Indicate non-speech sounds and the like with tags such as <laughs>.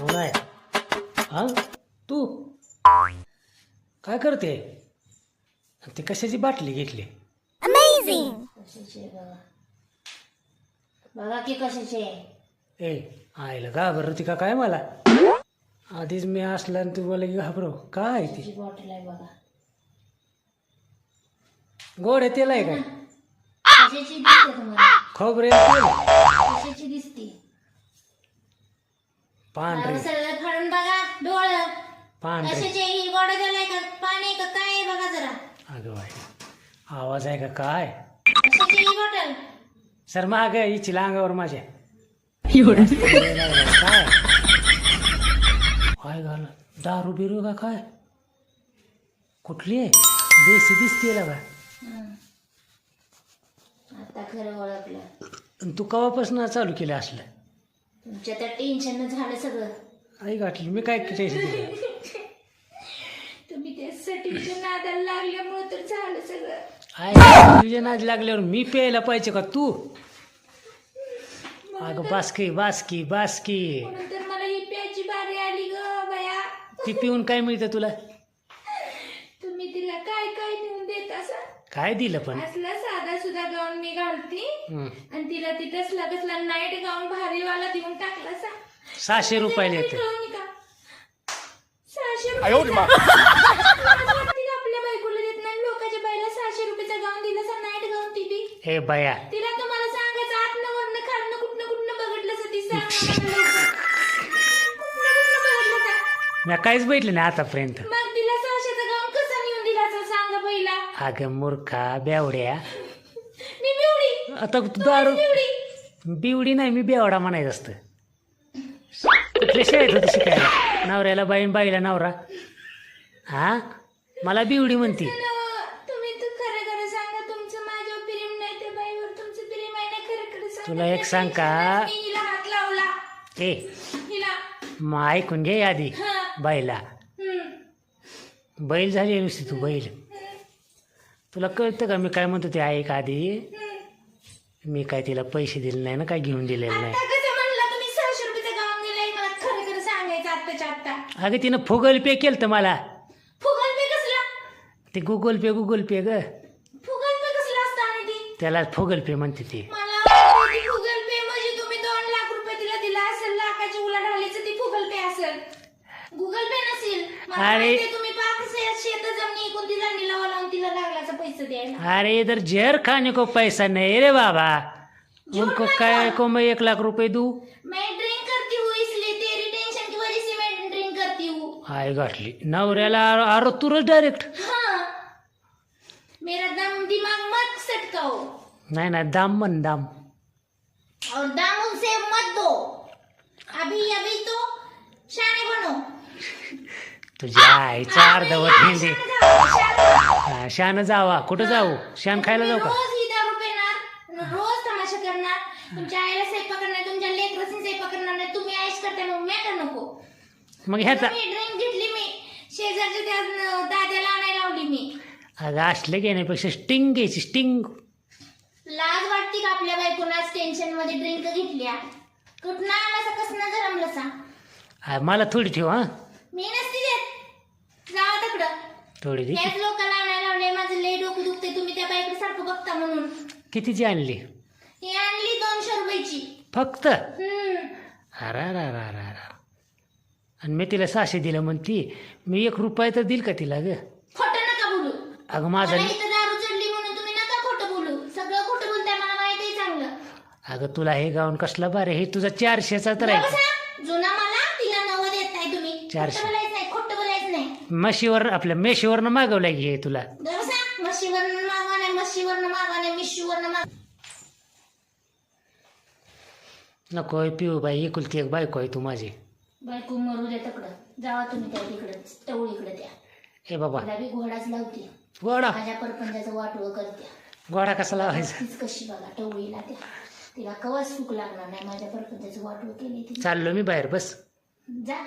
कोण आहे हा? तू? काय करते? ती कशाची बाटली घेतली? कशाचे बघा बघा की कशाचे ए आईला घाबरती का काय मला? आधीच मी असला आणि तू मला घाबरव. काय आहे ती? बॉटल आहे बघा. गोड आहे तेल आहे काय कशाची दिसते तुम्हाला? खोबरे तेल कशाची दिसते पांढरे. सगळं फाडून बघा डोळं. पांढरे. कशाचे? ही गोडा झालाय का? पाणी का? काय आहे बघा जरा. अगं बाई आवाज आहे का? काय? कशाची ही बॉटल? सर माग हिची अंगावर माझ्या. काय? काय घाल दारू बिरू का काय? कुठली आहे? देशी दिसते का आता खरं ओळखलं. आणि तू कवापासून चालू केलं असलं? तुमच्या त्या टेन्शन झालं सगळं. आई गाठली मी काय टेन्शन <laughs> तुम्ही त्यासाठी नादाला लागल्यामुळे तर झालं सगळं. आई तुझ्या नाद लागल्यावर मी प्यायला पाहिजे का तू? अगं बासकी बासकी बासकी. म्हणून तर मला ही प्याची बारी आली ग बया. ती पिऊन काय मिळतं तुला तुम्ही तिला काय काय नेऊन देत असा? काय दिलं पण? असला साधा सुद्धा गाऊन मी घालते. हं. आणि तिला ती तसला तसला नाईट गाऊन भारीवाला देऊन टाकला सा. सहाशे रुपयाला येते. का सहाशे आपल्या बायकोला देत नाही लोकांच्या बाईला सहाशे रुपयाचा गाऊन दिला सा नाईट गाऊन ती बी. हे बया. तिला तुम्हाला सांगायचं आतनं वरनं खालनं कुठनं कुठनं बघितलं सा ती सांग मला लवकर. कुठनं कुठनं बघितलं सा. मी काहीच बैठलं नाही आतापर्यंत. मग तिला सहाशेचा गाऊन कसा नेऊन दिला सा सांगा पहिला अगं मूर्खा बेवड्या. मी बिवडी. आता दारू बिवडी. बिवडी नाही मी बेवडा म्हणायचं असतं. कुठल्या शाळेत होतं शिकायला? नवऱ्याला बाईन बाईला नवरा. हा? मला बिवडी म्हणती. न, तुम्ही तर खरं खरं सांगा तुमचं माझ्यावर प्रेम नाही त्या बाईवर तुमचं प्रेम आहे ना खरं खरं सांगा. तुला एक सांग. का? मी हिला हात लावला. ए. हिला. मग ऐकून घे आधी हा. बाईला. हम्म, बैल झाली नुसती तू बैल. तुला कळतं का मी काय म्हणतो ते ऐक आधी? हम्म. मी काय तिला पैसे दिले नाही ना काय घेऊन दिलेलं नाही. अगं तिनं फुगल पे केलं मला. फुगल पे कसला? ते गुगल पे गुगल पे ग. फुगल पे कसला असतं आणि ती? त्याला फुगल पे म्हणते ती. फुगल पे म्हणजे तुम्ही दोन लाख रुपये तिला दिला असेल लाखाची ती फुगल पे असेल. गुगल पे नसेल. अरे. तुम्ही से- शेत जमिनी ऐकून तिला अरे इधर जहर खाने को पैसा नहीं रे बाबा। उनको काय को मैं एक लाख रुपए दूं? मैं ड्रिंक करती हूँ इसलिए तेरी टेंशन की वजह से मैं ड्रिंक करती हूँ। आय गाठली नवऱ्याला अरे तुरच डायरेक्ट हाँ। मेरा दम दिमाग मत सटकाओ। नाही नाही दाम म्हण दाम. और दम उसे मत दो। अभी अभी तो शाने बनो। तुझ्या आईचा अर्धवट हिंदी. हा, शान जावा. कुठं जाऊ? शान खायला जाऊ का? रोज ही दारू पिणार रोज तमाशा करणार तुमच्या आईला स्वयंपाक करणार तुमच्या लेकरसनी स्वयंपाक करणार नाही तुम्ही आईश करता मग मी का नको. मग ह्याचा मी ड्रिंक घेतली मी. शेजारच्या त्या दाद्याला आणायला लावली मी. अगं असलं घेण्यापेक्षा स्टिंग घ्यायची स्टिंग लाज वाटते का आपल्या बायकोनाच टेन्शनमध्ये ड्रिंक घेतल्या. कुठनं आलासा कसनं जरमलसा मला थोडी ठेव हा. मी नसती थोडी दे. त्याच लोकांना आणायला लावले माझं लय डोकं दुखते तुम्ही त्या बाईकडे सारखं बघता म्हणून. कितीची आणली? ही आणली दोनशे रुपयाची. फक्त? हम्म. अरा रा रा रा रा आणि मी तिला सहाशे दिलं म्हणती मी एक रुपया तर देईल का तिला ग? खोटं नका बोलू. अगं माझा मला इथं दारू चढली म्हणून तुम्ही नका खोटं बोलू. सगळं खोटं बोलताय मला माहिती आहे चांगलं. अगं तुला हे गाऊन कसला बारे हे तुझा चारशेचा तर आहे जुना मला तिला देत नाही तुम्ही. चारशे. खोटं बोलायचं नाही खोटं बोलायचं नाही म्हशीवर आपल्या मेशीवरनं मागवलं की हे तुला? म्हशीवरनं मागवा नाही म्हशीवरनं मागवा नाही मिशीवरनं माग नको पिऊ बाई एकुलती एक बायको आहे तू माझी. बायको मरू द्या तिकडं. जावा तुम्ही त्या तिकडं टवळीकडे द्या ए बाबा. तिला बी घोडाच लावते. गोडा माझ्या परपंचाचं वाटवं करते. गोडा कसा लावायचा? तीच कशी बघा टवळीला त्या. तिला कवाच सुख लागणार नाही माझ्या परपंचाचं वाटवं केली ती चाललो मी बाहेर बस. जा.